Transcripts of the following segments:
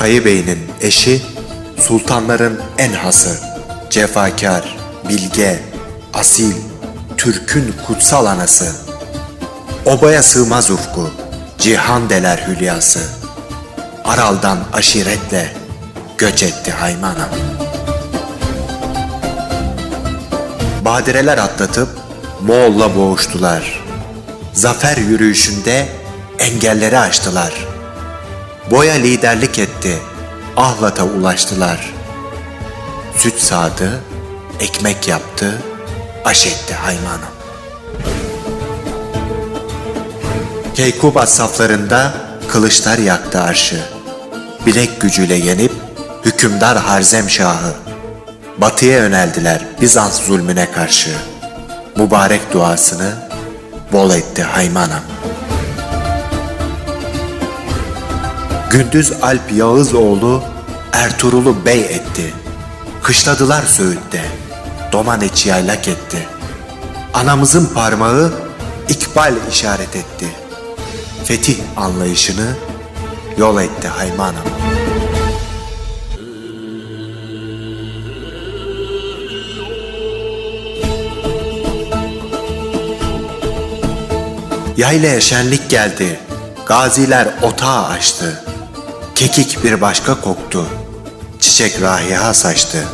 Kayı Bey'in eşi, sultanların en hası, cefakar, bilge, asil, Türk'ün kutsal anası. Obaya sığmaz ufku, cihan deler hülyası. Aral'dan aşiretle göç etti haymanam. Badireler atlatıp Moğol'la boğuştular. Zafer yürüyüşünde engelleri aştılar. Boya liderlik etti, Ahlat'a ulaştılar. Süt sağdı, ekmek yaptı, aş etti haymanım. Keykubat saflarında kılıçlar yaktı arşı. Bilek gücüyle yenip hükümdar Harzem Şahı. Batıya yöneldiler Bizans zulmüne karşı. Mübarek duasını bol etti haymanam. Gündüz Alp Yağızoğlu Ertuğrul'u bey etti. Kışladılar Söğüt'te, Domaniç yaylak etti. Anamızın parmağı ikbal işaret etti. Fetih anlayışını yol etti haymanam. Yaylaya şenlik geldi, gaziler otağı açtı. Kekik bir başka koktu, çiçek rahiha saçtı.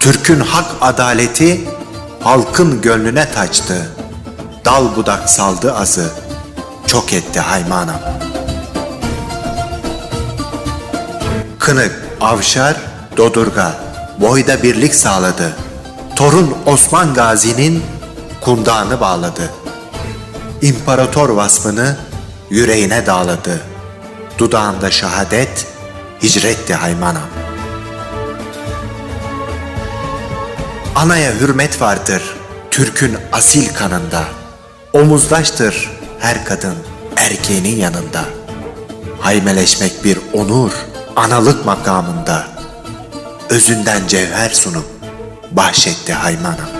Türk'ün hak adaleti halkın gönlüne taçtı. Dal budak saldı azı, çok etti haymanam. Kınık, Avşar, Dodurga boyda birlik sağladı. Torun Osman Gazi'nin kundağını bağladı. İmparator vasfını yüreğine dağladı. Dudağında şehadet, hicretti haymanam. Anaya hürmet vardır Türk'ün asil kanında. Omuzdaştır her kadın erkeğinin yanında. Haymeleşmek bir onur, analık makamında. Özünden cevher sunup bahşetti haymanam.